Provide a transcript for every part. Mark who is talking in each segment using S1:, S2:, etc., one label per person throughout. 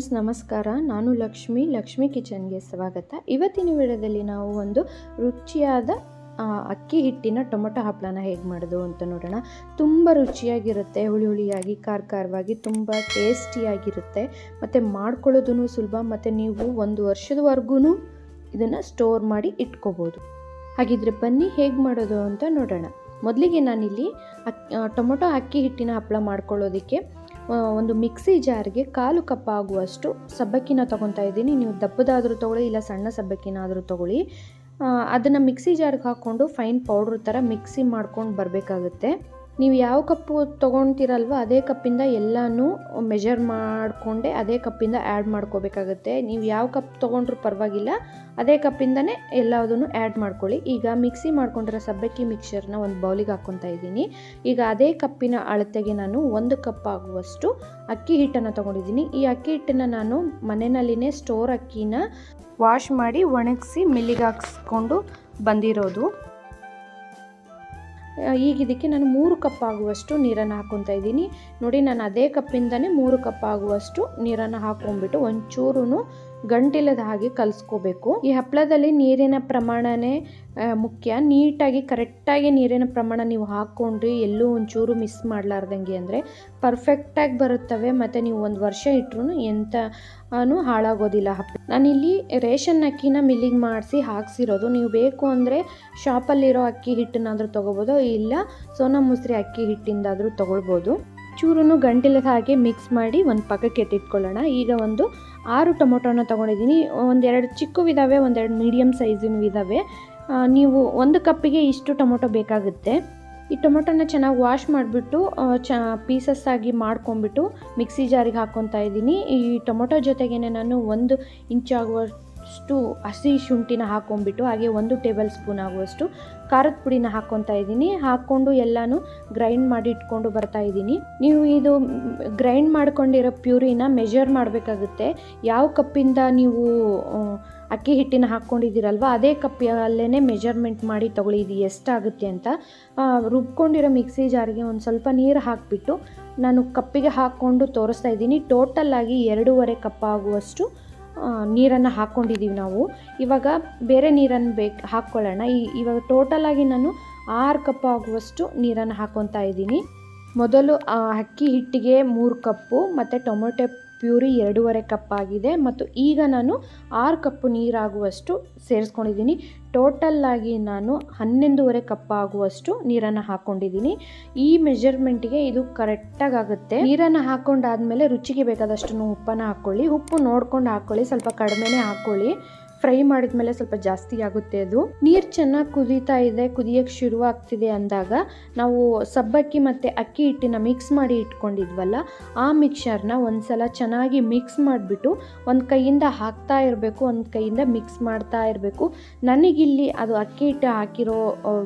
S1: Friends, ನಮಸ್ಕಾರ. ನಾನು ಲಕ್ಷ್ಮಿ. ಲಕ್ಷ್ಮಿ ಕಿಚನ್ಗೆ ಸ್ವಾಗತ. ಇವತ್ತಿನ ವಿಡಿಯೋದಲ್ಲಿ ನಾವು ಒಂದು ರುಚಿಯಾದ ಅಕ್ಕಿ ಹಿಟ್ಟಿನ ಟೊಮೊಟೊ ಹಪ್ಪಳನ ಹೇಗೆ ಮಾಡೋದು ಅಂತ ನೋಡೋಣ. ತುಂಬ ರುಚಿಯಾಗಿರುತ್ತೆ, ಹುಳಿ ಹುಳಿಯಾಗಿ, ಖಾರ ಖಾರವಾಗಿ, ತುಂಬ ಟೇಸ್ಟಿಯಾಗಿರುತ್ತೆ. ಮತ್ತು ಮಾಡ್ಕೊಳ್ಳೋದು ಸುಲಭ, ಮತ್ತು ನೀವು ಒಂದು ವರ್ಷದವರೆಗೂ ಇದನ್ನು ಸ್ಟೋರ್ ಮಾಡಿ ಇಟ್ಕೋಬೋದು. ಹಾಗಿದ್ರೆ ಬನ್ನಿ, ಹೇಗೆ ಮಾಡೋದು ಅಂತ ನೋಡೋಣ. ಮೊದಲಿಗೆ ನಾನಿಲ್ಲಿ ಅಕ್ ಟೊಮೊಟೊ ಅಕ್ಕಿ ಹಿಟ್ಟಿನ ಹಪ್ಪಳ ಮಾಡ್ಕೊಳ್ಳೋದಕ್ಕೆ ಒಂದು ಮಿಕ್ಸಿ ಜಾರ್ಗೆ ಕಾಲು ಕಪ್ಪಾಗುವಷ್ಟು ಸಬ್ಬಕ್ಕಿನ ತೊಗೊತಾ ಇದ್ದೀನಿ. ನೀವು ದಪ್ಪದಾದರೂ ತೊಗೊಳ್ಳಿ, ಇಲ್ಲ ಸಣ್ಣ ಸಬ್ಬಕ್ಕಿನಾದರೂ ತೊಗೊಳ್ಳಿ. ಅದನ್ನು ಮಿಕ್ಸಿ ಜಾರ್ಗೆ ಹಾಕ್ಕೊಂಡು ಫೈನ್ ಪೌಡ್ರ್ ಥರ ಮಿಕ್ಸಿ ಮಾಡ್ಕೊಂಡು ಬರಬೇಕಾಗುತ್ತೆ. ನೀವು ಯಾವ ಕಪ್ಪು ತೊಗೊಳ್ತೀರಲ್ವ ಅದೇ ಕಪ್ಪಿಂದ ಎಲ್ಲನೂ ಮೆಜರ್ ಮಾಡಿಕೊಂಡೆ ಅದೇ ಕಪ್ಪಿಂದ ಆ್ಯಡ್ ಮಾಡ್ಕೋಬೇಕಾಗುತ್ತೆ. ನೀವು ಯಾವ ಕಪ್ ತೊಗೊಂಡ್ರೂ ಪರವಾಗಿಲ್ಲ, ಅದೇ ಕಪ್ಪಿಂದನೇ ಎಲ್ಲದನ್ನು ಆ್ಯಡ್ ಮಾಡ್ಕೊಳ್ಳಿ. ಈಗ ಮಿಕ್ಸಿ ಮಾಡ್ಕೊಂಡಿರೋ ಸಬ್ಬಕ್ಕಿ ಮಿಕ್ಸರ್ನ ಒಂದು ಬೌಲಿಗೆ ಹಾಕ್ಕೊತಾ ಇದ್ದೀನಿ. ಈಗ ಅದೇ ಕಪ್ಪಿನ ಅಳತೆಗೆ ನಾನು ಒಂದು ಕಪ್ ಆಗುವಷ್ಟು ಅಕ್ಕಿ ಹಿಟ್ಟನ್ನು ತೊಗೊಂಡಿದ್ದೀನಿ. ಈ ಅಕ್ಕಿ ಹಿಟ್ಟನ್ನು ನಾನು ಮನೆಯಲ್ಲಿನೇ ಸ್ಟೋರ್ ಅಕ್ಕಿನ ವಾಶ್ ಮಾಡಿ ಒಣಗಿಸಿ ಮಿಲ್ಲಿಗೆ ಹಾಕ್ಸ್ಕೊಂಡು ಬಂದಿರೋದು. ಈಗ ಇದಕ್ಕೆ ನಾನು ಮೂರು ಕಪ್ ಆಗುವಷ್ಟು ನೀರನ್ನು ಹಾಕ್ಕೊತಾ ಇದ್ದೀನಿ. ನೋಡಿ, ನಾನು ಅದೇ ಕಪ್ಪಿಂದನೇ ಮೂರು ಕಪ್ ಆಗುವಷ್ಟು ನೀರನ್ನು ಹಾಕ್ಕೊಂಡ್ಬಿಟ್ಟು ಒಂಚೂರು ಗಂಟಿಲ್ಲದ ಹಾಗೆ ಕಲಿಸ್ಕೋಬೇಕು. ಈ ಹಪ್ಪಳದಲ್ಲಿ ನೀರಿನ ಪ್ರಮಾಣನೇ ಮುಖ್ಯ. ನೀಟಾಗಿ, ಕರೆಕ್ಟಾಗಿ ನೀರಿನ ಪ್ರಮಾಣ ನೀವು ಹಾಕ್ಕೊಂಡ್ರಿ ಎಲ್ಲೂ ಒಂಚೂರು ಮಿಸ್ ಮಾಡಲಾರ್ದಂಗೆ ಅಂದರೆ ಪರ್ಫೆಕ್ಟಾಗಿ ಬರುತ್ತವೆ ಮತ್ತು ನೀವು ಒಂದು ವರ್ಷ ಇಟ್ಟರು ಅನು ಹಾಳಾಗೋದಿಲ್ಲ ಹಪ್ಪಳ ನಾನಿಲ್ಲಿ ರೇಷನ್ ಅಕ್ಕಿನ ಮಿಲ್ಲಿಗೆ ಮಾಡಿಸಿ ಹಾಕ್ಸಿರೋದು. ನೀವು ಬೇಕು ಅಂದರೆ ಶಾಪಲ್ಲಿರೋ ಅಕ್ಕಿ ಹಿಟ್ಟನ್ನಾದರೂ ತೊಗೋಬೋದು, ಇಲ್ಲ ಸೋನಾ ಮುಸ್ರಿ ಅಕ್ಕಿ ಹಿಟ್ಟಿಂದಾದರೂ ತೊಗೊಳ್ಬೋದು. ಚೂರನ್ನು ಗಂಟಿಲ್ಲದ ಹಾಗೆ ಮಿಕ್ಸ್ ಮಾಡಿ ಒಂದು ಪಕ್ಕಕ್ಕೆ ಎತ್ತಿಟ್ಕೊಳ್ಳೋಣ. ಈಗ ಒಂದು ಆರು ಟೊಮೊಟೊನ ತೊಗೊಂಡಿದ್ದೀನಿ. ಒಂದೆರಡು ಚಿಕ್ಕವಿದ್ದಾವೆ ಒಂದೆರಡು ಮೀಡಿಯಮ್ ಸೈಜಿನ ಇದ್ದಾವೆ ನೀವು ಒಂದು ಕಪ್ಪಿಗೆ ಇಷ್ಟು ಟೊಮೊಟೊ ಬೇಕಾಗುತ್ತೆ. ಈ ಟೊಮೊಟೊನ ಚೆನ್ನಾಗಿ ವಾಶ್ ಮಾಡಿಬಿಟ್ಟು ಚ, ಪೀಸಸ್ ಆಗಿ ಮಾಡ್ಕೊಂಬಿಟ್ಟು ಮಿಕ್ಸಿ ಜಾರಿಗೆ ಹಾಕ್ಕೊತಾ ಇದ್ದೀನಿ. ಈ ಟೊಮೊಟೊ ಜೊತೆಗೇನೆ ನಾನು ಒಂದು ಇಂಚಾಗುವಷ್ಟು ಹಸಿ ಶುಂಠಿನ ಹಾಕೊಂಡ್ಬಿಟ್ಟು, ಹಾಗೆ ಒಂದು ಟೇಬಲ್ ಸ್ಪೂನ್ ಆಗುವಷ್ಟು ಖಾರದ ಪುಡಿನ ಹಾಕ್ಕೊತಾ ಇದ್ದೀನಿ. ಹಾಕ್ಕೊಂಡು ಎಲ್ಲನೂ ಗ್ರೈಂಡ್ ಮಾಡಿ ಇಟ್ಕೊಂಡು ಬರ್ತಾ ಇದ್ದೀನಿ. ನೀವು ಇದು ಗ್ರೈಂಡ್ ಮಾಡ್ಕೊಂಡಿರೋ ಪ್ಯೂರಿನ ಮೆಜರ್ ಮಾಡಬೇಕಾಗುತ್ತೆ. ಯಾವ ಕಪ್ಪಿಂದ ನೀವು ಅಕ್ಕಿ ಹಿಟ್ಟಿನ ಹಾಕ್ಕೊಂಡಿದ್ದೀರಲ್ವ ಅದೇ ಕಪ್ಪಲ್ಲೇ ಮೆಜರ್ಮೆಂಟ್ ಮಾಡಿ ತಗೊಳ್ಳಿ. ಇದು ಎಷ್ಟಾಗುತ್ತೆ ಅಂತ ರುಬ್ಕೊಂಡಿರೋ ಮಿಕ್ಸಿ ಜಾರಿಗೆ ಒಂದು ಸ್ವಲ್ಪ ನೀರು ಹಾಕಿಬಿಟ್ಟು ನಾನು ಕಪ್ಪಿಗೆ ಹಾಕ್ಕೊಂಡು ತೋರಿಸ್ತಾ ಇದ್ದೀನಿ. ಟೋಟಲ್ಲಾಗಿ ಎರಡೂವರೆ ಕಪ್ ಆಗುವಷ್ಟು ನೀರನ್ನು ಹಾಕ್ಕೊಂಡಿದ್ದೀವಿ ನಾವು. ಇವಾಗ ಬೇರೆ ನೀರನ್ನು ಬೇಕು, ಹಾಕ್ಕೊಳ್ಳೋಣ. ಈ, ಇವಾಗ ಟೋಟಲಾಗಿ ನಾನು ಆರು ಕಪ್ ಆಗುವಷ್ಟು ನೀರನ್ನು ಹಾಕ್ಕೊತಾ ಇದ್ದೀನಿ. ಮೊದಲು ಅಕ್ಕಿ ಹಿಟ್ಟಿಗೆ ಮೂರು ಕಪ್ಪು, ಮತ್ತು ಟೊಮೊಟೊ ಪ್ಯೂರಿ ಎರಡೂವರೆ ಕಪ್ ಆಗಿದೆ ಮತ್ತು ಈಗ ನಾನು ಆರು ಕಪ್ಪು ನೀರಾಗುವಷ್ಟು ಸೇರಿಸ್ಕೊಂಡಿದ್ದೀನಿ. ಟೋಟಲ್ಲಾಗಿ ನಾನು ಹನ್ನೊಂದೂವರೆ ಕಪ್ ಆಗುವಷ್ಟು ನೀರನ್ನು ಹಾಕ್ಕೊಂಡಿದ್ದೀನಿ. ಈ ಮೆಜರ್ಮೆಂಟ್ಗೆ ಇದು ಕರೆಕ್ಟಾಗಿ ಆಗುತ್ತೆ. ನೀರನ್ನು ಹಾಕ್ಕೊಂಡಾದ್ಮೇಲೆ ರುಚಿಗೆ ಬೇಕಾದಷ್ಟು ಉಪ್ಪನ್ನು ಹಾಕ್ಕೊಳ್ಳಿ. ಉಪ್ಪು ನೋಡ್ಕೊಂಡು ಹಾಕ್ಕೊಳ್ಳಿ. ಸ್ವಲ್ಪ ಕಡಿಮೆನೇ ಹಾಕ್ಕೊಳ್ಳಿ. ಫ್ರೈ ಮಾಡಿದ್ಮೇಲೆ ಸ್ವಲ್ಪ ಜಾಸ್ತಿ ಆಗುತ್ತೆ ಅದು. ನೀರು ಚೆನ್ನಾಗಿ ಕುದೀತಾ ಇದೆ ಕುದಿಯೋಕ್ಕೆ ಶುರು ಆಗ್ತಿದೆ ಅಂದಾಗ ನಾವು ಸಬ್ಬಕ್ಕಿ ಮತ್ತು ಅಕ್ಕಿ ಹಿಟ್ಟಿನ ಮಿಕ್ಸ್ ಮಾಡಿ ಇಟ್ಕೊಂಡಿದ್ವಲ್ಲ, ಆ ಮಿಕ್ಸರ್ನ ಒಂದ್ಸಲ ಚೆನ್ನಾಗಿ ಮಿಕ್ಸ್ ಮಾಡಿಬಿಟ್ಟು ಒಂದು ಕೈಯಿಂದ ಹಾಕ್ತಾ ಇರಬೇಕು, ಒಂದು ಕೈಯಿಂದ ಮಿಕ್ಸ್ ಮಾಡ್ತಾ ಇರಬೇಕು. ನನಗಿಲ್ಲಿ ಅದು ಅಕ್ಕಿ ಹಿಟ್ಟು ಹಾಕಿರೋ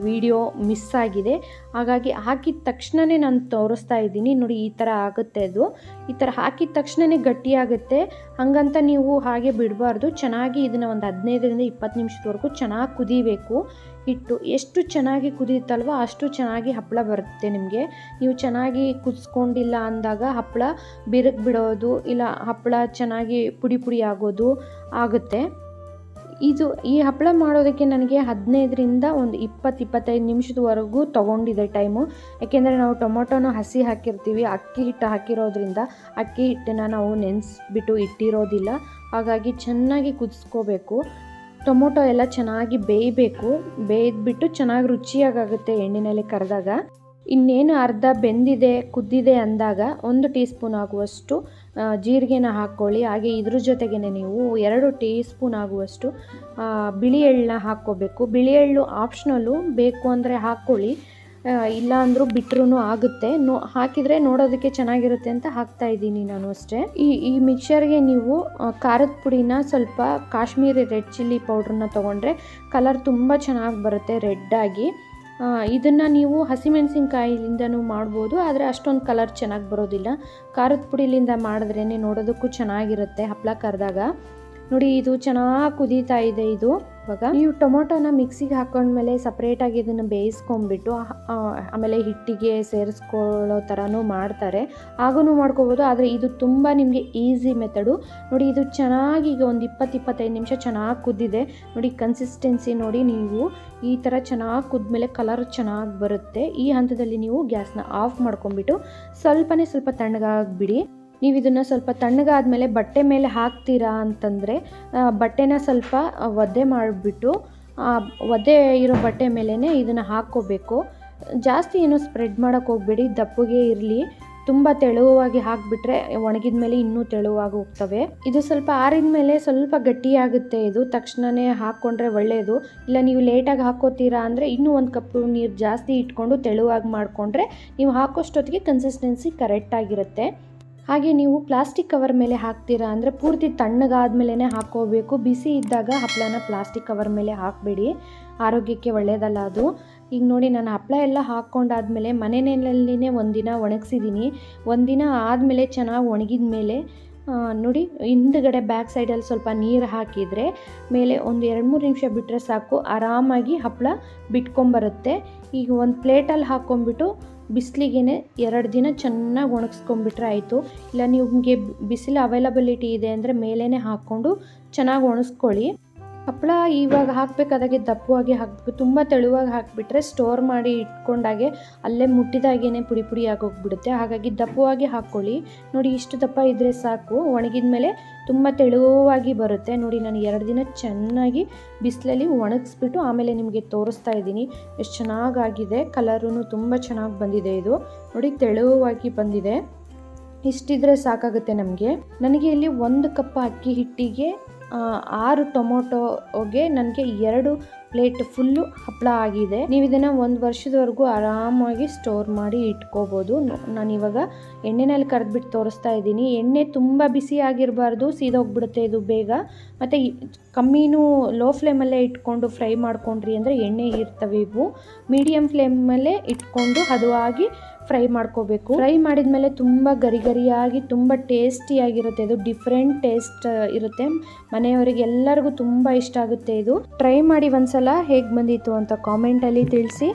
S1: ವಿಡಿಯೋ ಮಿಸ್ ಆಗಿದೆ. ಹಾಗಾಗಿ ಹಾಕಿದ ತಕ್ಷಣವೇ ನಾನು ತೋರಿಸ್ತಾ ಇದ್ದೀನಿ. ನೋಡಿ, ಈ ಥರ ಆಗುತ್ತೆ ಅದು. ಈ ಥರ ಹಾಕಿದ ತಕ್ಷಣವೇ ಗಟ್ಟಿಯಾಗುತ್ತೆ. ಹಾಗಂತ ನೀವು ಹಾಗೆ ಬಿಡಬಾರ್ದು. ಚೆನ್ನಾಗಿ ಇದನ್ನು ಒಂದು ಹದಿನೈದರಿಂದ ಇಪ್ಪತ್ತು ನಿಮಿಷದವರೆಗೂ ಚೆನ್ನಾಗಿ ಕುದಿಬೇಕು. ಹಿಟ್ಟು ಎಷ್ಟು ಚೆನ್ನಾಗಿ ಕುದಿಯುತ್ತಲ್ವ ಅಷ್ಟು ಚೆನ್ನಾಗಿ ಹಪ್ಪಳ ಬರುತ್ತೆ ನಿಮಗೆ. ನೀವು ಚೆನ್ನಾಗಿ ಕುದಿಸ್ಕೊಂಡಿಲ್ಲ ಅಂದಾಗ ಹಪ್ಪಳ ಬಿರುಕು ಬಿಡೋದು ಇಲ್ಲ ಹಪ್ಪಳ ಚೆನ್ನಾಗಿ ಪುಡಿ ಪುಡಿ ಆಗೋದು ಆಗುತ್ತೆ. ಇದು ಈ ಹಪ್ಪಳ ಮಾಡೋದಕ್ಕೆ ನನಗೆ ಹದಿನೈದರಿಂದ ಒಂದು ಇಪ್ಪತ್ತು, ಇಪ್ಪತ್ತೈದು ನಿಮಿಷದವರೆಗೂ ತೊಗೊಂಡಿದೆ ಟೈಮು. ಯಾಕೆಂದರೆ ನಾವು ಟೊಮೊಟೊನ ಹಸಿ ಹಾಕಿರ್ತೀವಿ, ಅಕ್ಕಿ ಹಿಟ್ಟು ಹಾಕಿರೋದ್ರಿಂದ ಅಕ್ಕಿ ಹಿಟ್ಟನ್ನು ನಾವು ನೆನೆಸ್ಬಿಟ್ಟು ಇಟ್ಟಿರೋದಿಲ್ಲ. ಹಾಗಾಗಿ ಚೆನ್ನಾಗಿ ಕುದಿಸ್ಕೋಬೇಕು. ಟೊಮೊಟೊ ಎಲ್ಲ ಚೆನ್ನಾಗಿ ಬೇಯಬೇಕು. ಬೇಯ್ದುಬಿಟ್ಟು ಚೆನ್ನಾಗಿ ರುಚಿಯಾಗುತ್ತೆ ಎಣ್ಣೆಯಲ್ಲಿ ಕರೆದಾಗ. ಇನ್ನೇನು ಅರ್ಧ ಬೆಂದಿದೆ, ಕುದ್ದಿದೆ ಅಂದಾಗ ಒಂದು ಟೀ ಸ್ಪೂನ್ ಆಗುವಷ್ಟು ಜೀರಿಗೆನ ಹಾಕ್ಕೊಳ್ಳಿ. ಹಾಗೆ ಇದ್ರ ಜೊತೆಗೇ ನೀವು ಎರಡು ಟೀ ಸ್ಪೂನ್ ಆಗುವಷ್ಟು ಬಿಳಿ ಎಳ್ಳನ್ನ ಹಾಕ್ಕೋಬೇಕು. ಬಿಳಿ ಎಳ್ಳು ಆಪ್ಷನಲ್ಲು ಬೇಕು ಅಂದರೆ ಹಾಕ್ಕೊಳ್ಳಿ. ಇಲ್ಲಾಂದರೂ ಇಲ್ಲ ಅಂದರೂ ಬಿಟ್ರೂ ಆಗುತ್ತೆ. ನೋ, ಹಾಕಿದರೆ ನೋಡೋದಕ್ಕೆ ಚೆನ್ನಾಗಿರುತ್ತೆ ಅಂತ ಹಾಕ್ತಾ ಇದ್ದೀನಿ ನಾನು ಅಷ್ಟೇ. ಈ ಈ ಮಿಕ್ಸರ್ಗೆ ನೀವು ಖಾರದ ಪುಡಿನ ಸ್ವಲ್ಪ ಕಾಶ್ಮೀರಿ ರೆಡ್ ಚಿಲ್ಲಿ ಪೌಡ್ರನ್ನ ತೊಗೊಂಡ್ರೆ ಕಲರ್ ತುಂಬ ಚೆನ್ನಾಗಿ ಬರುತ್ತೆ ರೆಡ್ಡಾಗಿ ಇದನ್ನು ನೀವು ಹಸಿಮೆಣಸಿನ್ಕಾಯಿಲಿಂದನೂ ಮಾಡ್ಬೋದು, ಆದರೆ ಅಷ್ಟೊಂದು ಕಲರ್ ಚೆನ್ನಾಗಿ ಬರೋದಿಲ್ಲ. ಖಾರದ ಪುಡಿಲಿಂದ ಮಾಡಿದ್ರೇ ನೋಡೋದಕ್ಕೂ ಚೆನ್ನಾಗಿರುತ್ತೆ ಹಪ್ಪಳ ಕರೆದಾಗ ನೋಡಿ, ಇದು ಚೆನ್ನಾಗಿ ಕುದೀತಾ ಇದೆ ಇದು. ಇವಾಗ? ನೀವು ಟೊಮೊಟೊನ ಮಿಕ್ಸಿಗೆ ಹಾಕೊಂಡ್ಮೇಲೆ ಸಪ್ರೇಟಾಗಿ ಇದನ್ನು ಬೇಯಿಸ್ಕೊಂಡ್ಬಿಟ್ಟು ಆಮೇಲೆ ಹಿಟ್ಟಿಗೆ ಸೇರಿಸ್ಕೊಳ್ಳೋ ಥರನೂ ಮಾಡ್ತಾರೆ. ಹಾಗೂ ಮಾಡ್ಕೋಬೋದು, ಆದರೆ ಇದು ತುಂಬ ನಿಮಗೆ ಈಸಿ ಮೆಥಡು ನೋಡಿ, ಇದು ಚೆನ್ನಾಗಿ ಈಗ ಒಂದು ಇಪ್ಪತ್ತು ಇಪ್ಪತ್ತೈದು ನಿಮಿಷ ಚೆನ್ನಾಗಿ ಕುದ್ದಿದೆ. ನೋಡಿ ಕನ್ಸಿಸ್ಟೆನ್ಸಿ ನೋಡಿ, ನೀವು ಈ ಥರ ಚೆನ್ನಾಗಿ ಕುದ್ಮೇಲೆ ಕಲರ್ ಚೆನ್ನಾಗಿ ಬರುತ್ತೆ. ಈ ಹಂತದಲ್ಲಿ ನೀವು ಗ್ಯಾಸ್ನ ಆಫ್ ಮಾಡ್ಕೊಂಬಿಟ್ಟು ಸ್ವಲ್ಪನೇ ಸ್ವಲ್ಪ ತಣ್ಣಗಾಗ್ಬಿಡಿ. ನೀವು ಇದನ್ನು ಸ್ವಲ್ಪ ತಣ್ಣಗಾದ್ಮೇಲೆ ಬಟ್ಟೆ ಮೇಲೆ ಹಾಕ್ತೀರಾ ಅಂತಂದರೆ ಬಟ್ಟೆನ ಸ್ವಲ್ಪ ಒದ್ದೆ ಮಾಡಿಬಿಟ್ಟು ಒದ್ದೆ ಇರೋ ಬಟ್ಟೆ ಮೇಲೇ ಇದನ್ನು ಹಾಕ್ಕೋಬೇಕು. ಜಾಸ್ತಿ ಏನು ಸ್ಪ್ರೆಡ್ ಮಾಡೋಕ್ಕೆ ಹೋಗ್ಬೇಡಿ, ದಪ್ಪಗೆ ಇರಲಿ. ತುಂಬ ತೆಳುವಾಗಿ ಹಾಕಿಬಿಟ್ರೆ ಒಣಗಿದ ಮೇಲೆ ಇನ್ನೂ ತೆಳುವಾಗಿ ಹೋಗ್ತವೆ. ಇದು ಸ್ವಲ್ಪ ಆರಿದ ಮೇಲೆ ಸ್ವಲ್ಪ ಗಟ್ಟಿಯಾಗುತ್ತೆ ಇದು. ತಕ್ಷಣವೇ ಹಾಕ್ಕೊಂಡ್ರೆ ಒಳ್ಳೆಯದು ಇಲ್ಲ, ನೀವು ಲೇಟಾಗಿ ಹಾಕೋತೀರಾ ಅಂದರೆ ಇನ್ನೂ ಒಂದು ಕಪ್ಪು ನೀರು ಜಾಸ್ತಿ ಇಟ್ಕೊಂಡು ತೆಳುವಾಗಿ ಮಾಡಿಕೊಂಡ್ರೆ ನೀವು ಹಾಕೋಷ್ಟೊತ್ತಿಗೆ ಕನ್ಸಿಸ್ಟೆನ್ಸಿ ಕರೆಕ್ಟಾಗಿರುತ್ತೆ ಹಾಗೆ ನೀವು ಪ್ಲಾಸ್ಟಿಕ್ ಕವರ್ ಮೇಲೆ ಹಾಕ್ತೀರಾ ಅಂದರೆ ಪೂರ್ತಿ ತಣ್ಣಗಾದ್ಮೇಲೆ ಹಾಕ್ಕೋಬೇಕು. ಬಿಸಿ ಇದ್ದಾಗ ಹಪ್ಪಳನ ಪ್ಲಾಸ್ಟಿಕ್ ಕವರ್ ಮೇಲೆ ಹಾಕಬೇಡಿ. ಆರೋಗ್ಯಕ್ಕೆ ಒಳ್ಳೆಯದಲ್ಲ ಅದು. ಈಗ ನೋಡಿ, ನಾನು ಹಪ್ಪಳ ಎಲ್ಲ ಹಾಕ್ಕೊಂಡಾದ್ಮೇಲೆ ಮನೆಯಲ್ಲಿನೇ ಒಂದಿನ ಒಣಗಿಸಿದ್ದೀನಿ. ಒಂದಿನ ಆದಮೇಲೆ ಚೆನ್ನಾಗಿ ಒಣಗಿದ ಮೇಲೆ ನೋಡಿ, ಹಿಂದುಗಡೆ ಬ್ಯಾಕ್ ಸೈಡಲ್ಲಿ ಸ್ವಲ್ಪ ನೀರು ಹಾಕಿದರೆ ಮೇಲೆ ಒಂದು ಎರಡು ಮೂರು ನಿಮಿಷ ಬಿಟ್ಟರೆ ಸಾಕು. ಆರಾಮಾಗಿ ಹಪ್ಪಳ ಬಿಟ್ಕೊಂಬರುತ್ತೆ. ಈಗ ಒಂದು ಪ್ಲೇಟಲ್ಲಿ ಹಾಕ್ಕೊಂಬಿಟ್ಟು ಬಿಸಿಲಿಗೆ ಎರಡು ದಿನ ಚೆನ್ನಾಗಿ ಒಣಗಿಸ್ಕೊಂಬಿಟ್ರೆ ಆಯಿತು. ಇಲ್ಲ, ನಿಮಗೆ ಬಿಸಿಲು ಅವೈಲಬಿಲಿಟಿ ಇದೆ ಅಂದರೆ ಮೇಲೇ ಹಾಕ್ಕೊಂಡು ಚೆನ್ನಾಗಿ ಒಣಗಿಸ್ಕೊಳ್ಳಿ. ಹಪ್ಪಳ ಇವಾಗ ಹಾಕಬೇಕಾದಾಗೆ ದಪ್ಪವಾಗಿ ಹಾಕಬೇಕು ತುಂಬ ತೆಳುವಾಗಿ ಹಾಕಿಬಿಟ್ರೆ ಸ್ಟೋರ್ ಮಾಡಿ ಇಟ್ಕೊಂಡಾಗೆ ಅಲ್ಲೇ ಮುಟ್ಟಿದಾಗೇ ಪುಡಿ ಪುಡಿ ಆಗೋಗ್ಬಿಡುತ್ತೆ. ಹಾಗಾಗಿ ದಪ್ಪವಾಗಿ ಹಾಕ್ಕೊಳ್ಳಿ. ನೋಡಿ ಇಷ್ಟು ದಪ್ಪ ಇದ್ದರೆ ಸಾಕು. ಒಣಗಿದ ಮೇಲೆ ತುಂಬ ತೆಳುವಾಗಿ ಬರುತ್ತೆ. ನೋಡಿ ನಾನು ಎರಡು ದಿನ ಚೆನ್ನಾಗಿ ಬಿಸಿಲಲ್ಲಿ ಒಣಗಿಸ್ಬಿಟ್ಟು ಆಮೇಲೆ ನಿಮಗೆ ತೋರಿಸ್ತಾ ಇದ್ದೀನಿ. ಎಷ್ಟು ಚೆನ್ನಾಗಾಗಿದೆ. ಕಲರೂ ತುಂಬ ಚೆನ್ನಾಗಿ ಬಂದಿದೆ ಇದು. ನೋಡಿ ತೆಳುವಾಗಿ ಬಂದಿದೆ. ಇಷ್ಟಿದ್ರೆ ಸಾಕಾಗುತ್ತೆ ನಮಗೆ. ನನಗೆ ಇಲ್ಲಿ ಒಂದು ಕಪ್ ಅಕ್ಕಿ ಹಿಟ್ಟಿಗೆ ಆರು ಟೊಮೊಟೊಗೆ ನನಗೆ ಎರಡು ಪ್ಲೇಟ್ ಫುಲ್ಲು ಹಪ್ಪಳ ಆಗಿದೆ. ನೀವು ಇದನ್ನು ಒಂದು ವರ್ಷದವರೆಗೂ ಆರಾಮಾಗಿ ಸ್ಟೋರ್ ಮಾಡಿ ಇಟ್ಕೋಬೋದು. ನಾನು ಇವಾಗ ಎಣ್ಣೆನಲ್ಲಿ ಕರೆದ್ಬಿಟ್ಟು ತೋರಿಸ್ತಾ ಇದ್ದೀನಿ. ಎಣ್ಣೆ ತುಂಬ ಬಿಸಿ ಆಗಿರಬಾರ್ದು, ಸೀದೋಗ್ಬಿಡುತ್ತೆ ಇದು ಬೇಗ. ಮತ್ತು ಕಮ್ಮಿನೂ ಲೋ ಫ್ಲೇಮಲ್ಲೇ ಇಟ್ಕೊಂಡು ಫ್ರೈ ಮಾಡ್ಕೊಂಡ್ರಿ ಅಂದರೆ ಎಣ್ಣೆ ಇರ್ತವೆ ಇವು. ಮೀಡಿಯಮ್ ಫ್ಲೇಮಲ್ಲೇ ಇಟ್ಕೊಂಡು ಹದವಾಗಿ ಫ್ರೈ ಮಾಡ್ಕೋಬೇಕು. ಫ್ರೈ ಮಾಡಿದ್ಮೇಲೆ ತುಂಬ ಗರಿ ಗರಿಯಾಗಿ ತುಂಬ ಟೇಸ್ಟಿಯಾಗಿರುತ್ತೆ ಇದು ಡಿಫ್ರೆಂಟ್ ಟೇಸ್ಟ್ ಇರುತ್ತೆ. ಮನೆಯವರಿಗೆ ಎಲ್ಲರಿಗೂ ತುಂಬ ಇಷ್ಟ ಆಗುತ್ತೆ ಇದು. ಟ್ರೈ ಮಾಡಿ ಒಂದ್ಸಲ ಹೇಗೆ ಬಂದಿತ್ತು ಅಂತ ಕಾಮೆಂಟಲ್ಲಿ ತಿಳಿಸಿ.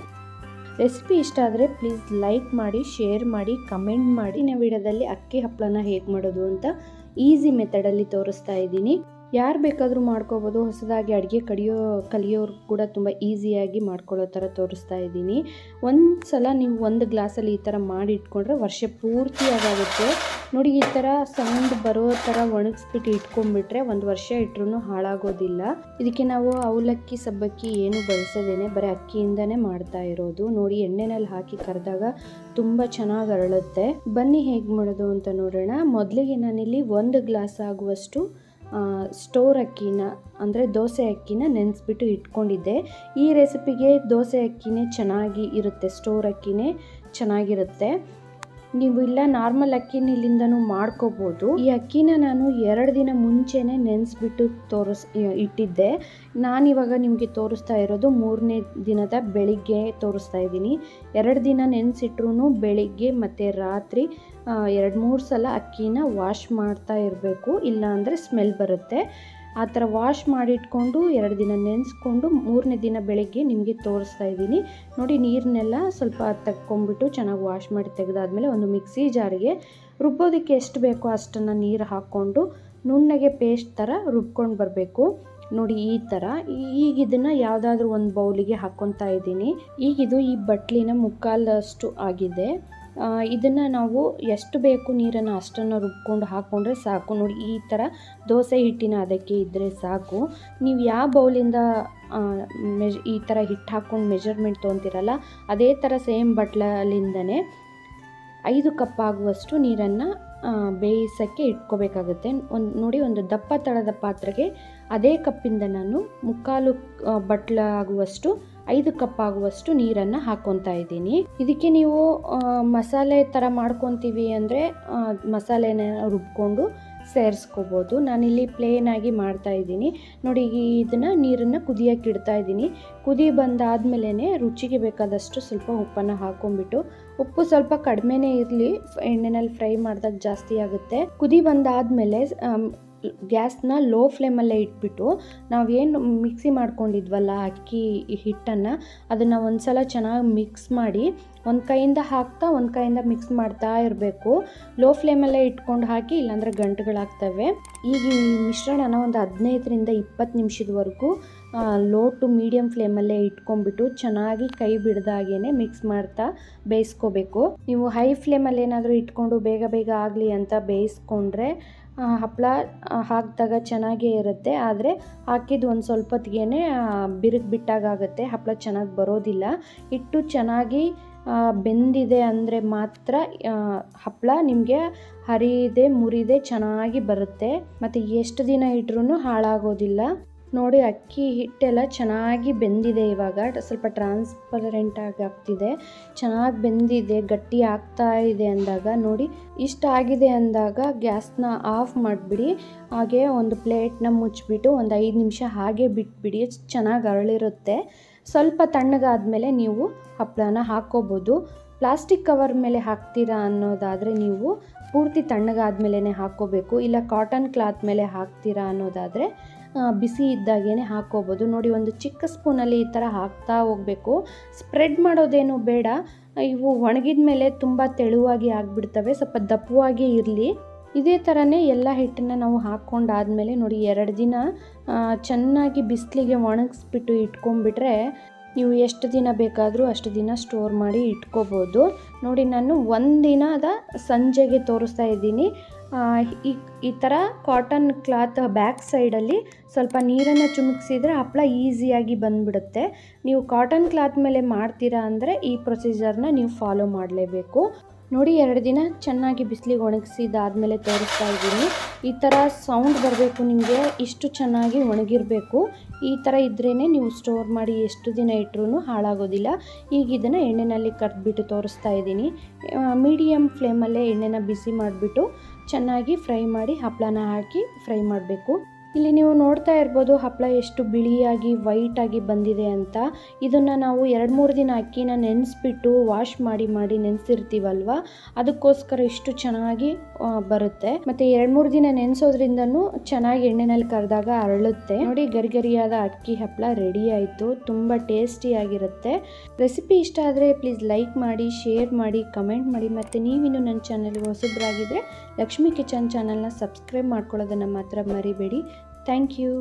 S1: ರೆಸಿಪಿ ಇಷ್ಟ ಆದರೆ ಪ್ಲೀಸ್ ಲೈಕ್ ಮಾಡಿ ಶೇರ್ ಮಾಡಿ ಕಮೆಂಟ್ ಮಾಡಿ. ವಿಡಿಯೋದಲ್ಲಿ ಅಕ್ಕಿ ಹಪ್ಪಳನ ಹೇಗೆ ಮಾಡೋದು ಅಂತ ಈಸಿ ಮೆಥಡಲ್ಲಿ ತೋರಿಸ್ತಾ ಇದ್ದೀನಿ. ಯಾರು ಬೇಕಾದರೂ ಮಾಡ್ಕೋಬೋದು. ಹೊಸದಾಗಿ ಅಡುಗೆ ಕಡಿಯೋ, ಕಲಿಯೋರು ಕೂಡ ತುಂಬ ಈಸಿಯಾಗಿ ಮಾಡ್ಕೊಳ್ಳೋ ಥರ ತೋರಿಸ್ತಾ ಇದ್ದೀನಿ. ಒಂದು ಸಲ ನೀವು ಒಂದು ಗ್ಲಾಸಲ್ಲಿ ಈ ಥರ ಮಾಡಿ ಇಟ್ಕೊಂಡ್ರೆ ವರ್ಷ ಪೂರ್ತಿ ಆಗುತ್ತೆ ನೋಡಿ, ಈ ಥರ ಸೌಂಡ್ ಬರೋ ಥರ ಒಣಗಿಸ್ಬಿಟ್ಟು ಇಟ್ಕೊಂಡ್ಬಿಟ್ರೆ ಒಂದು ವರ್ಷ ಇಟ್ರೂ ಹಾಳಾಗೋದಿಲ್ಲ. ಇದಕ್ಕೆ ನಾವು ಅವಲಕ್ಕಿ, ಸಬ್ಬಕ್ಕಿ ಏನು ಬಳಸೋದೇನೆ, ಬರೀ ಅಕ್ಕಿಯಿಂದನೇ ಮಾಡ್ತಾ ಇರೋದು. ನೋಡಿ, ಎಣ್ಣೆನಲ್ಲಿ ಹಾಕಿ ಕರೆದಾಗ ತುಂಬ ಚೆನ್ನಾಗಿ ಅರಳುತ್ತೆ. ಬನ್ನಿ ಹೇಗೆ ಮಾಡೋದು ಅಂತ ನೋಡೋಣ. ಮೊದಲಿಗೆ ನಾನಿಲ್ಲಿ ಒಂದು ಗ್ಲಾಸ್ ಆಗುವಷ್ಟು ಸ್ಟೋರ್ ಅಕ್ಕಿನ, ಅಂದರೆ ದೋಸೆ ಅಕ್ಕಿನ ನೆನೆಸ್ಬಿಟ್ಟು ಇಟ್ಕೊಂಡಿದ್ದೆ. ಈ ರೆಸಿಪಿಗೆ ದೋಸೆ ಅಕ್ಕಿನೇ ಚೆನ್ನಾಗಿ ಇರುತ್ತೆ ಸ್ಟೋರ್ ಅಕ್ಕಿನೇ ಚೆನ್ನಾಗಿರುತ್ತೆ. ನೀವು ಇಲ್ಲ ನಾರ್ಮಲ್ ಅಕ್ಕಿನ ಇಲ್ಲಿಂದನೂ ಮಾಡ್ಕೋಬೋದು. ಈ ಅಕ್ಕಿನ ನಾನು ಎರಡು ದಿನ ಮುಂಚೆನೇ ನೆನೆಸ್ಬಿಟ್ಟು ತೋರಿಸ್ ಇಟ್ಟಿದ್ದೆ. ನಾನಿವಾಗ ನಿಮಗೆ ತೋರಿಸ್ತಾ ಇರೋದು ಮೂರನೇ ದಿನದ ಬೆಳಿಗ್ಗೆ ತೋರಿಸ್ತಾ ಇದ್ದೀನಿ. ಎರಡು ದಿನ ನೆನೆಸಿಟ್ರೂ ಬೆಳಿಗ್ಗೆ ಮತ್ತು ರಾತ್ರಿ ಎರಡು ಮೂರು ಸಲ ಅಕ್ಕಿನ ವಾಶ್ ಮಾಡ್ತಾ ಇರಬೇಕು. ಇಲ್ಲಾಂದರೆ ಸ್ಮೆಲ್ ಬರುತ್ತೆ. ಆ ಥರ ವಾಶ್ ಮಾಡಿಟ್ಕೊಂಡು ಎರಡು ದಿನ ನೆನೆಸ್ಕೊಂಡು ಮೂರನೇ ದಿನ ಬೆಳಗ್ಗೆ ನಿಮಗೆ ತೋರಿಸ್ತಾ ಇದ್ದೀನಿ. ನೋಡಿ ನೀರನ್ನೆಲ್ಲ ಸ್ವಲ್ಪ ತಕ್ಕೊಂಬಿಟ್ಟು ಚೆನ್ನಾಗಿ ವಾಶ್ ಮಾಡಿ ತೆಗೆದಾದ್ಮೇಲೆ ಒಂದು ಮಿಕ್ಸಿ ಜಾರಿಗೆ ರುಬ್ಬೋದಕ್ಕೆ ಎಷ್ಟು ಬೇಕೋ ಅಷ್ಟನ್ನು ನೀರು ಹಾಕ್ಕೊಂಡು ನುಣ್ಣಗೆ ಪೇಸ್ಟ್ ಥರ ರುಬ್ಕೊಂಡು ಬರಬೇಕು. ನೋಡಿ ಈ ಥರ. ಈಗ ಇದನ್ನು ಯಾವುದಾದ್ರೂ ಒಂದು ಬೌಲಿಗೆ ಹಾಕ್ಕೊತಾ ಇದ್ದೀನಿ. ಈಗಿದು ಈ ಬಟ್ಲಿನ ಮುಕ್ಕಾಲಷ್ಟು ಆಗಿದೆ. ಇದನ್ನು ನಾವು ಎಷ್ಟು ಬೇಕು ನೀರನ್ನು ಅಷ್ಟನ್ನು ರುಬ್ಕೊಂಡು ಹಾಕ್ಕೊಂಡ್ರೆ ಸಾಕು. ನೋಡಿ, ಈ ಥರ ದೋಸೆ ಹಿಟ್ಟಿನ ಅದಕ್ಕೆ ಇದ್ದರೆ ಸಾಕು. ನೀವು ಯಾವ ಬೌಲಿಂದ ಮೆಜ್, ಈ ಥರ ಹಿಟ್ಟು ಹಾಕ್ಕೊಂಡು ಮೆಜರ್ಮೆಂಟ್ ತೊಗೊತಿರಲ್ಲ, ಅದೇ ಥರ ಸೇಮ್ ಬಟ್ಲಲ್ಲಿಂದನೇ ಐದು ಕಪ್ ಆಗುವಷ್ಟು ನೀರನ್ನು ಬೇಯಿಸೋಕ್ಕೆ ಇಟ್ಕೋಬೇಕಾಗುತ್ತೆ. ಒಂದು, ನೋಡಿ, ಒಂದು ದಪ್ಪ ತಳದ ಪಾತ್ರೆಗೆ ಅದೇ ಕಪ್ಪಿಂದ ನಾನು ಮುಕ್ಕಾಲು ಬಟ್ಲ ಆಗುವಷ್ಟು ಐದು ಕಪ್ ಆಗುವಷ್ಟು ನೀರನ್ನು ಹಾಕ್ಕೊತಾ ಇದ್ದೀನಿ. ಇದಕ್ಕೆ ನೀವು ಮಸಾಲೆ ಥರ ಮಾಡ್ಕೊತೀವಿ ಅಂದರೆ ಮಸಾಲೆನ ರುಬ್ಕೊಂಡು ಸೇರಿಸ್ಕೋಬೋದು. ನಾನಿಲ್ಲಿ ಮಾಡ್ತಾ ಇದ್ದೀನಿ. ನೋಡಿ, ಈ ಇದನ್ನು ನೀರನ್ನು ಇಡ್ತಾ ಇದ್ದೀನಿ. ಕುದಿ ಬಂದಾದ್ಮೇಲೆ ರುಚಿಗೆ ಬೇಕಾದಷ್ಟು ಸ್ವಲ್ಪ ಉಪ್ಪನ್ನು ಹಾಕೊಂಡ್ಬಿಟ್ಟು, ಉಪ್ಪು ಸ್ವಲ್ಪ ಕಡಿಮೆನೇ ಇರಲಿ. ಎಣ್ಣೆನಲ್ಲಿ ಫ್ರೈ ಮಾಡಿದಾಗ ಜಾಸ್ತಿ ಆಗುತ್ತೆ. ಕುದಿ ಬಂದಾದ್ಮೇಲೆ ಗ್ಯಾಸ್ನ ಲೋ ಫ್ಲೇಮಲ್ಲೇ ಇಟ್ಬಿಟ್ಟು ನಾವೇನು ಮಿಕ್ಸಿ ಮಾಡ್ಕೊಂಡಿದ್ವಲ್ಲ ಅಕ್ಕಿ ಹಿಟ್ಟನ್ನು, ಅದನ್ನು ಒಂದು ಸಲ ಚೆನ್ನಾಗಿ ಮಿಕ್ಸ್ ಮಾಡಿ ಒಂದು ಕೈಯಿಂದ ಹಾಕ್ತಾ ಒಂದು ಕೈಯಿಂದ ಮಿಕ್ಸ್ ಮಾಡ್ತಾ ಇರಬೇಕು. ಲೋ ಫ್ಲೇಮಲ್ಲೇ ಇಟ್ಕೊಂಡು ಹಾಕಿ, ಇಲ್ಲಾಂದರೆ ಗಂಟುಗಳಾಗ್ತವೆ. ಈಗ ಈ ಮಿಶ್ರಣನ ಒಂದು ಹದಿನೈದರಿಂದ ಇಪ್ಪತ್ತು ನಿಮಿಷದವರೆಗೂ ಲೋ ಟು ಮೀಡಿಯಮ್ ಫ್ಲೇಮಲ್ಲೇ ಇಟ್ಕೊಂಡ್ಬಿಟ್ಟು ಚೆನ್ನಾಗಿ ಕೈ ಬಿಡ್ದಾಗೇ ಮಿಕ್ಸ್ ಮಾಡ್ತಾ ಬೇಯಿಸ್ಕೋಬೇಕು. ನೀವು ಹೈ ಫ್ಲೇಮಲ್ಲಿ ಏನಾದರೂ ಇಟ್ಕೊಂಡು ಬೇಗ ಬೇಗ ಆಗಲಿ ಅಂತ ಬೇಯಿಸ್ಕೊಂಡ್ರೆ ಹಪ್ಪಳ ಹಾಕಿದಾಗ ಚೆನ್ನಾಗೇ ಇರುತ್ತೆ. ಆದರೆ ಹಾಕಿದ್ದು ಒಂದು ಸ್ವಲ್ಪ ಹೊತ್ತಿಗೆ ಬಿರುಕು ಬಿಟ್ಟಾಗುತ್ತೆ ಹಪ್ಪಳ ಚೆನ್ನಾಗಿ ಬರೋದಿಲ್ಲ. ಇಟ್ಟು ಚೆನ್ನಾಗಿ ಬೆಂದಿದೆ ಅಂದರೆ ಮಾತ್ರ ಹಪ್ಪಳ ನಿಮಗೆ ಹರಿಯದೆ, ಮುರಿದೆ, ಚೆನ್ನಾಗಿ ಬರುತ್ತೆ. ಮತ್ತು ಎಷ್ಟು ದಿನ ಇಟ್ರೂ ಹಾಳಾಗೋದಿಲ್ಲ. ನೋಡಿ, ಅಕ್ಕಿ ಹಿಟ್ಟೆಲ್ಲ ಚೆನ್ನಾಗಿ ಬೆಂದಿದೆ ಇವಾಗ. ಸ್ವಲ್ಪ ಟ್ರಾನ್ಸ್ಪರೆಂಟಾಗಿ ಆಗ್ತಿದೆ. ಚೆನ್ನಾಗಿ ಬೆಂದಿದೆ, ಗಟ್ಟಿ ಆಗ್ತಾ ಇದೆ ಅಂದಾಗ ನೋಡಿ, ಇಷ್ಟ ಆಗಿದೆ ಅಂದಾಗ ಗ್ಯಾಸ್ನ ಆಫ್ ಮಾಡಿಬಿಡಿ. ಹಾಗೆ ಒಂದು ಪ್ಲೇಟ್ನ ಮುಚ್ಚಿಬಿಟ್ಟು ಒಂದು ಐದು ನಿಮಿಷ ಹಾಗೆ ಬಿಟ್ಬಿಡಿ, ಚೆನ್ನಾಗಿ ಅರಳಿರುತ್ತೆ. ಸ್ವಲ್ಪ ತಣ್ಣಗಾದ್ಮೇಲೆ ನೀವು ಹಪ್ಪಳನ ಹಾಕ್ಕೋಬೋದು. ಪ್ಲಾಸ್ಟಿಕ್ ಕವರ್ ಮೇಲೆ ಹಾಕ್ತೀರಾ ಅನ್ನೋದಾದರೆ ನೀವು ಪೂರ್ತಿ ತಣ್ಣಗಾದ ಮೇಲೇ ಹಾಕ್ಕೋಬೇಕು. ಇಲ್ಲ ಕಾಟನ್ ಕ್ಲಾತ್ ಮೇಲೆ ಹಾಕ್ತೀರಾ ಅನ್ನೋದಾದರೆ ಬಿಸಿ ಇದ್ದಾಗೇ ಹಾಕ್ಕೋಬೋದು. ನೋಡಿ, ಒಂದು ಚಿಕ್ಕ ಸ್ಪೂನಲ್ಲಿ ಈ ಥರ ಹಾಕ್ತಾ ಹೋಗಬೇಕು. ಸ್ಪ್ರೆಡ್ ಮಾಡೋದೇನು ಬೇಡ. ಇವು ಒಣಗಿದ ಮೇಲೆ ತುಂಬ ತೆಳುವಾಗಿ ಆಗಿಬಿಡ್ತವೆ, ಸ್ವಲ್ಪ ದಪ್ಪವಾಗಿ ಇರಲಿ. ಇದೇ ಥರನೇ ಎಲ್ಲ ಹಿಟ್ಟನ್ನು ನಾವು ಹಾಕ್ಕೊಂಡಾದಮೇಲೆ ನೋಡಿ, ಎರಡು ದಿನ ಚೆನ್ನಾಗಿ ಬಿಸಿಲಿಗೆ ಒಣಗಿಸ್ಬಿಟ್ಟು ಇಟ್ಕೊಂಡ್ಬಿಟ್ರೆ ನೀವು ಎಷ್ಟು ದಿನ ಬೇಕಾದರೂ ಅಷ್ಟು ದಿನ ಸ್ಟೋರ್ ಮಾಡಿ ಇಟ್ಕೋಬೋದು. ನೋಡಿ, ನಾನು ಒಂದಿನದ ಸಂಜೆಗೆ ತೋರಿಸ್ತಾ ಇದ್ದೀನಿ. ಈ ಈ ಥರ ಕಾಟನ್ ಕ್ಲಾತ್ ಬ್ಯಾಕ್ ಸೈಡಲ್ಲಿ ಸ್ವಲ್ಪ ನೀರನ್ನು ಚುಮುಕ್ಸಿದ್ರೆ ಹಪ್ಪಳ ಈಸಿಯಾಗಿ ಬಂದುಬಿಡುತ್ತೆ. ನೀವು ಕಾಟನ್ ಕ್ಲಾತ್ ಮೇಲೆ ಮಾಡ್ತೀರಾ ಅಂದರೆ ಈ ಪ್ರೊಸೀಜರ್ನ ನೀವು ಫಾಲೋ ಮಾಡಲೇಬೇಕು. ನೋಡಿ, ಎರಡು ದಿನ ಚೆನ್ನಾಗಿ ಬಿಸಿಲಿಗೆ ಒಣಗಿಸಿದಾದಮೇಲೆ ತೋರಿಸ್ತಾ ಇದ್ದೀನಿ. ಈ ಥರ ಸೌಂಡ್ ಬರಬೇಕು ನಿಮಗೆ, ಇಷ್ಟು ಚೆನ್ನಾಗಿ ಒಣಗಿರಬೇಕು. ಈ ಥರ ಇದ್ರೇ ನೀವು ಸ್ಟೋರ್ ಮಾಡಿ ಎಷ್ಟು ದಿನ ಇಟ್ಟರೂ ಹಾಳಾಗೋದಿಲ್ಲ. ಈಗ ಇದನ್ನು ಎಣ್ಣೆಯಲ್ಲಿ ಕರೆದ್ಬಿಟ್ಟು ತೋರಿಸ್ತಾ ಇದ್ದೀನಿ. ಮೀಡಿಯಮ್ ಫ್ಲೇಮಲ್ಲೇ ಎಣ್ಣೆನ ಬಿಸಿ ಮಾಡಿಬಿಟ್ಟು ಚೆನ್ನಾಗಿ ಫ್ರೈ ಮಾಡಿ ಹಪ್ಪಳನ ಹಾಕಿ ಫ್ರೈ ಮಾಡಬೇಕು. ಇಲ್ಲಿ ನೀವು ನೋಡ್ತಾ ಇರ್ಬೋದು ಹಪ್ಪಳ ಎಷ್ಟು ಬಿಳಿಯಾಗಿ, ವೈಟಾಗಿ ಬಂದಿದೆ ಅಂತ. ಇದನ್ನು ನಾವು ಎರಡು ಮೂರು ದಿನ ಅಕ್ಕಿನ ನೆನೆಸ್ಬಿಟ್ಟು ವಾಶ್ ಮಾಡಿ ಮಾಡಿ ನೆನೆಸಿರ್ತೀವಲ್ವ? ಅದಕ್ಕೋಸ್ಕರ ಇಷ್ಟು ಚೆನ್ನಾಗಿ ಬರುತ್ತೆ. ಮತ್ತು ಎರಡು ಮೂರು ದಿನ ನೆನೆಸೋದ್ರಿಂದನೂ ಚೆನ್ನಾಗಿ ಎಣ್ಣೆನಲ್ಲಿ ಕರೆದಾಗ ಅರಳುತ್ತೆ. ನೋಡಿ, ಗರಿಗರಿಯಾದ ಅಕ್ಕಿ ಹಪ್ಪಳ ರೆಡಿ ಆಯಿತು. ತುಂಬ ಟೇಸ್ಟಿಯಾಗಿರುತ್ತೆ ರೆಸಿಪಿ ಇಷ್ಟ ಆದರೆ ಪ್ಲೀಸ್ ಲೈಕ್ ಮಾಡಿ ಶೇರ್ ಮಾಡಿ ಕಮೆಂಟ್ ಮಾಡಿ. ಮತ್ತು ನೀವಿನ್ನೂ ನನ್ನ ಚಾನಲ್ಗೆ ಹೊಸಬ್ರಾಗಿದ್ದರೆ ಲಕ್ಷ್ಮೀ ಕಿಚನ್ ಚಾನಲ್ನ ಸಬ್ಸ್ಕ್ರೈಬ್ ಮಾಡ್ಕೊಳ್ಳೋದನ್ನು ಮಾತ್ರ ಮರಿಬೇಡಿ. Thank you.